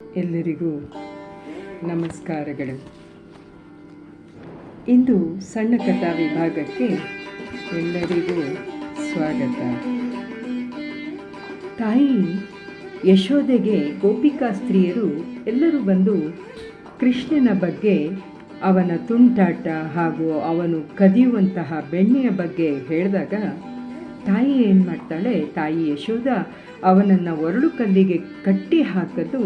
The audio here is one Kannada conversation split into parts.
ಎಲ್ಲರಿಗೂ ನಮಸ್ಕಾರಗಳು. ಇಂದು ಸಣ್ಣ ಕಥಾ ವಿಭಾಗಕ್ಕೆ ಎಲ್ಲರಿಗೂ ಸ್ವಾಗತ. ತಾಯಿ ಯಶೋದೆಗೆ ಗೋಪಿಕಾ ಸ್ತ್ರೀಯರು ಎಲ್ಲರೂ ಬಂದು ಕೃಷ್ಣನ ಬಗ್ಗೆ, ಅವನ ತುಂಟಾಟ ಹಾಗೂ ಅವನು ಕದಿಯುವಂತಹ ಬೆಣ್ಣೆಯ ಬಗ್ಗೆ ಹೇಳಿದಾಗ, ತಾಯಿ ಏನು ಮಾಡ್ತಾಳೆ ತಾಯಿ ಯಶೋದ ಅವನನ್ನು ಒರಳು ಕಲ್ಲಿಗೆ ಕಟ್ಟಿ ಹಾಕಲು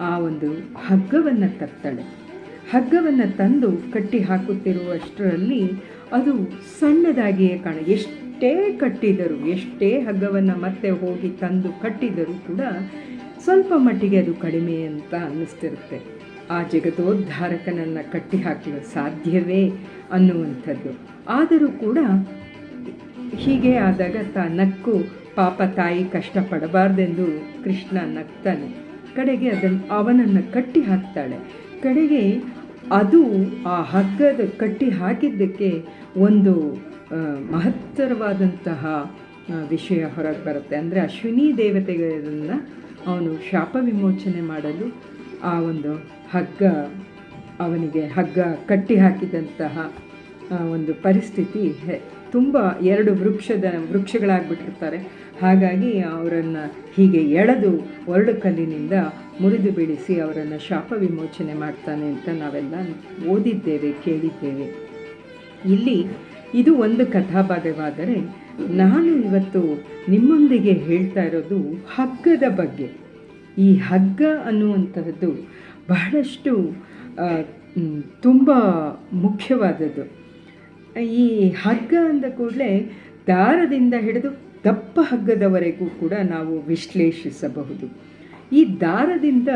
ಆ ಒಂದು ಹಗ್ಗವನ್ನು ತರ್ತಾಳೆ. ಹಗ್ಗವನ್ನು ತಂದು ಕಟ್ಟಿ ಹಾಕುತ್ತಿರುವಷ್ಟರಲ್ಲಿ ಅದು ಸಣ್ಣದಾಗಿಯೇ ಕಾಣ. ಎಷ್ಟೇ ಕಟ್ಟಿದರೂ, ಎಷ್ಟೇ ಹಗ್ಗವನ್ನು ಮತ್ತೆ ಹೋಗಿ ತಂದು ಕಟ್ಟಿದರೂ ಕೂಡ ಸ್ವಲ್ಪ ಮಟ್ಟಿಗೆ ಅದು ಕಡಿಮೆ ಅಂತ ಅನ್ನಿಸ್ತಿರುತ್ತೆ. ಆ ಜಗದೋದ್ಧಾರಕನನ್ನು ಕಟ್ಟಿ ಹಾಕಲು ಸಾಧ್ಯವೇ ಅನ್ನುವಂಥದ್ದು. ಆದರೂ ಕೂಡ ಹೀಗೆ ಆದಾಗ ತ ನಕ್ಕು ಪಾಪ ತಾಯಿ ಕಷ್ಟಪಡಬಾರ್ದೆಂದು ಕೃಷ್ಣ ನಗ್ತಾನೆ. ಕಡೆಗೆ ಅದನ್ನು ಅವನನ್ನು ಕಟ್ಟಿ ಹಾಕ್ತಾಳೆ. ಕಡೆಗೆ ಅದು ಆ ಹಗ್ಗದ ಕಟ್ಟಿ ಹಾಕಿದ್ದಕ್ಕೆ ಒಂದು ಮಹತ್ತರವಾದಂತಹ ವಿಷಯ ಹೊರಗೆ ಬರುತ್ತೆ. ಅಂದರೆ ಅಶ್ವಿನಿ ದೇವತೆಗಳನ್ನು ಅವನು ಶಾಪ ವಿಮೋಚನೆ ಮಾಡಲು ಆ ಒಂದು ಹಗ್ಗ, ಅವನಿಗೆ ಹಗ್ಗ ಕಟ್ಟಿ ಹಾಕಿದಂತಹ ಒಂದು ಪರಿಸ್ಥಿತಿ ತುಂಬ ಎರಡು ವೃಕ್ಷದ ವೃಕ್ಷಗಳಾಗ್ಬಿಟ್ಟಿರ್ತಾರೆ. ಹಾಗಾಗಿ ಅವರನ್ನು ಹೀಗೆ ಎಳೆದು ಒರಡು ಕಲ್ಲಿನಿಂದ ಮುರಿದು ಬೀಳಿಸಿ ಅವರನ್ನು ಶಾಪ ವಿಮೋಚನೆ ಮಾಡ್ತಾನೆ ಅಂತ ನಾವೆಲ್ಲ ಓದಿದ್ದೇವೆ, ಕೇಳಿದ್ದೇವೆ. ಇಲ್ಲಿ ಇದು ಒಂದು ಕಥಾಭಾಗವಾದರೆ ನಾನು ಇವತ್ತು ನಿಮ್ಮೊಂದಿಗೆ ಹೇಳ್ತಾ ಇರೋದು ಹಗ್ಗದ ಬಗ್ಗೆ. ಈ ಹಗ್ಗ ಅನ್ನುವಂಥದ್ದು ಬಹಳಷ್ಟು ತುಂಬ ಮುಖ್ಯವಾದದ್ದು. ಈ ಹಗ್ಗ ಅಂದ ಕೂಡಲೇ ದಾರದಿಂದ ಹಿಡಿದು ದಪ್ಪ ಹಗ್ಗದವರೆಗೂ ಕೂಡ ನಾವು ವಿಶ್ಲೇಷಿಸಬಹುದು. ಈ ದಾರದಿಂದ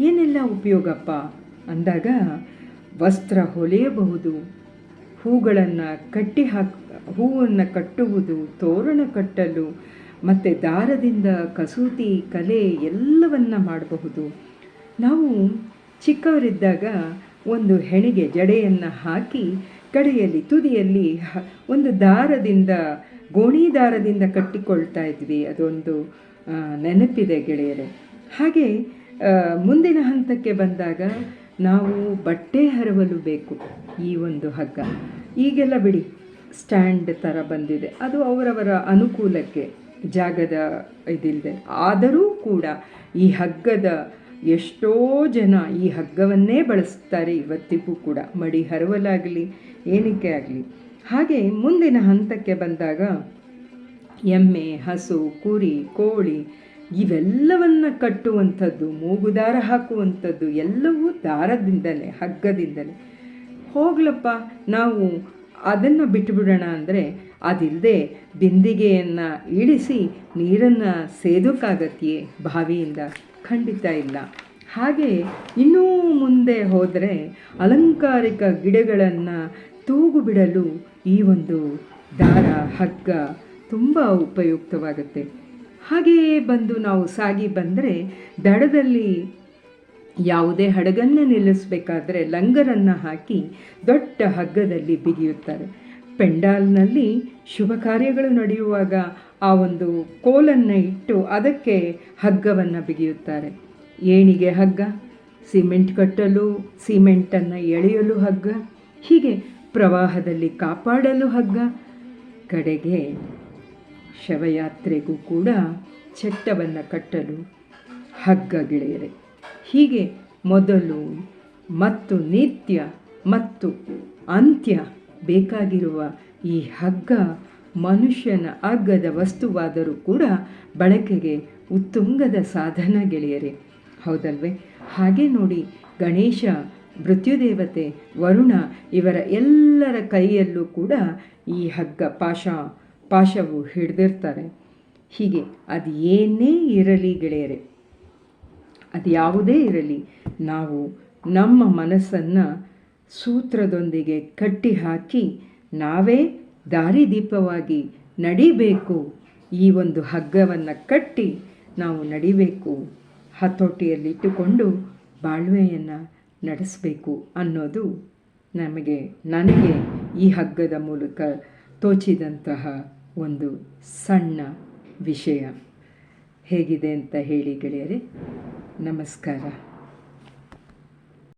ಏನೆಲ್ಲ ಉಪಯೋಗಪ್ಪ? ಅಂದಾಗ ವಸ್ತ್ರ ಹೊಲೆಯಬಹುದು, ಹೂಗಳನ್ನು ಕಟ್ಟಿ ಹಾಕ್, ಹೂವನ್ನು ಕಟ್ಟುವುದು, ತೋರಣ ಕಟ್ಟಲು, ಮತ್ತು ದಾರದಿಂದ ಕಸೂತಿ, ಕಲೆ ಎಲ್ಲವನ್ನ ಮಾಡಬಹುದು. ನಾವು ಚಿಕ್ಕವರಿದ್ದಾಗ ಒಂದು ಹೆಣಿಗೆ ಜಡೆಯನ್ನು ಹಾಕಿ ಕಡೆಯಲ್ಲಿ, ತುದಿಯಲ್ಲಿ ಒಂದು ದಾರದಿಂದ ಗೋಣಿ ದಾರದಿಂದ ಕಟ್ಟಿಕೊಳ್ತಾ ಇದ್ವಿ. ಅದೊಂದು ನೆನಪಿದೆ ಗೆಳೆಯರೆ. ಹಾಗೆ ಮುಂದಿನ ಹಂತಕ್ಕೆ ಬಂದಾಗ ನಾವು ಬಟ್ಟೆ ಹರವಲು ಬೇಕು ಈ ಒಂದು ಹಗ್ಗ. ಈಗೆಲ್ಲ ಬಿಡಿ, ಸ್ಟ್ಯಾಂಡ್ ಥರ ಬಂದಿದೆ. ಅದು ಅವರವರ ಅನುಕೂಲಕ್ಕೆ ಜಾಗದ ಇದಿಲ್ಲದೆ ಆದರೂ ಕೂಡ ಈ ಹಗ್ಗದ ಎಷ್ಟೋ ಜನ ಈ ಹಗ್ಗವನ್ನೇ ಬಳಸ್ತಾರೆ ಇವತ್ತಿಗೂ ಕೂಡ. ಮಡಿ ಹರವಲಾಗಲಿ ಏನಕ್ಕೆ ಆಗಲಿ? ಹಾಗೆ ಮುಂದಿನ ಹಂತಕ್ಕೆ ಬಂದಾಗ ಎಮ್ಮೆ, ಹಸು, ಕುರಿ, ಕೋಳಿ ಇವೆಲ್ಲವನ್ನ ಕಟ್ಟುವಂಥದ್ದು, ಮೂಗುದಾರ ಹಾಕುವಂಥದ್ದು ಎಲ್ಲವೂ ದಾರದಿಂದಲೇ, ಹಗ್ಗದಿಂದಲೇ. ಹೋಗ್ಲಪ್ಪ, ನಾವು ಅದನ್ನು ಬಿಟ್ಟುಬಿಡೋಣ ಅಂದರೆ ಅದಿಲ್ಲದೆ ಬಿಂದಿಗೆಯನ್ನು ಇಳಿಸಿ ನೀರನ್ನು ಸೇದೋಕ್ಕಾಗತ್ತೆಯೇ ಬಾವಿಯಿಂದ. ಖಂಡಿತ ಇಲ್ಲ. ಹಾಗೆ ಇನ್ನೂ ಮುಂದೆ ಹೋದರೆ ಅಲಂಕಾರಿಕ ಗಿಡಗಳನ್ನು ತೂಗು ಬಿಡಲು ಈ ಒಂದು ದಾರ, ಹಗ್ಗ ತುಂಬ ಉಪಯುಕ್ತವಾಗುತ್ತೆ. ಹಾಗೆಯೇ ಬಂದು ನಾವು ಸಾಗಿ ಬಂದರೆ ದಡದಲ್ಲಿ ಯಾವುದೇ ಹಡಗನ್ನು ನಿಲ್ಲಿಸಬೇಕಾದ್ರೆ ಲಂಗರನ್ನು ಹಾಕಿ ದೊಡ್ಡ ಹಗ್ಗದಲ್ಲಿ ಬಿಗಿಯುತ್ತಾರೆ. ಪೆಂಡಾಲ್ನಲ್ಲಿ ಶುಭ ಕಾರ್ಯಗಳು ನಡೆಯುವಾಗ ಆ ಒಂದು ಕೋಲನ್ನು ಇಟ್ಟು ಅದಕ್ಕೆ ಹಗ್ಗವನ್ನು ಬಿಗಿಯುತ್ತಾರೆ. ಏಣಿಗೆ ಹಗ್ಗ, ಸಿಮೆಂಟ್ ಕಟ್ಟಲು, ಸಿಮೆಂಟನ್ನು ಎಳೆಯಲು ಹಗ್ಗ, ಹೀಗೆ ಪ್ರವಾಹದಲ್ಲಿ ಕಾಪಾಡಲು ಹಗ್ಗ. ಕಡೆಗೆ ಶವಯಾತ್ರೆಗೂ ಕೂಡ ಚಟ್ಟವನ್ನು ಕಟ್ಟಲು ಹಗ್ಗ ಗೆಳೆಯರೆ. ಹೀಗೆ ಮೊದಲು ಮತ್ತು ನಿತ್ಯ ಮತ್ತು ಅಂತ್ಯ ಬೇಕಾಗಿರುವ ಈ ಹಗ್ಗ ಮನುಷ್ಯನ ಅಗ್ಗದ ವಸ್ತುವಾದರೂ ಕೂಡ ಬಳಕೆಗೆ ಉತ್ತುಂಗದ ಸಾಧನ ಗೆಳೆಯರೆ. ಹೌದಲ್ವೇ? ಹಾಗೆ ನೋಡಿ ಗಣೇಶ ಮೃತ್ಯುದೇವತೆ, ವರುಣ ಇವರ ಎಲ್ಲರ ಕೈಯಲ್ಲೂ ಕೂಡ ಈ ಹಗ್ಗ, ಪಾಶ, ಪಾಶವು ಹಿಡಿದಿರ್ತಾರೆ. ಹೀಗೆ ಅದು ಏನೇ ಇರಲಿ ಗೆಳೆಯರೆ, ಅದು ಯಾವುದೇ ಇರಲಿ, ನಾವು ನಮ್ಮ ಮನಸ್ಸನ್ನು ಸೂತ್ರದೊಂದಿಗೆ ಕಟ್ಟಿ ಹಾಕಿ ನಾವೇ ದಾರಿದೀಪವಾಗಿ ನಡಿಬೇಕು. ಈ ಒಂದು ಹಗ್ಗವನ್ನು ಕಟ್ಟಿ ನಾವು ನಡಿಬೇಕು. ಹತೋಟಿಯಲ್ಲಿಟ್ಟುಕೊಂಡು ಬಾಳ್ವೆಯನ್ನು ನಡೆಸಬೇಕು ಅನ್ನೋದು ನಮಗೆ, ನನಗೆ ಈ ಹಗ್ಗದ ಮೂಲಕ ತೋಚಿದಂತಹ ಒಂದು ಸಣ್ಣ ವಿಷಯ. ಹೇಗಿದೆ ಅಂತ ಹೇಳಿ ಗೆಳೆಯರೆ, ನಮಸ್ಕಾರ.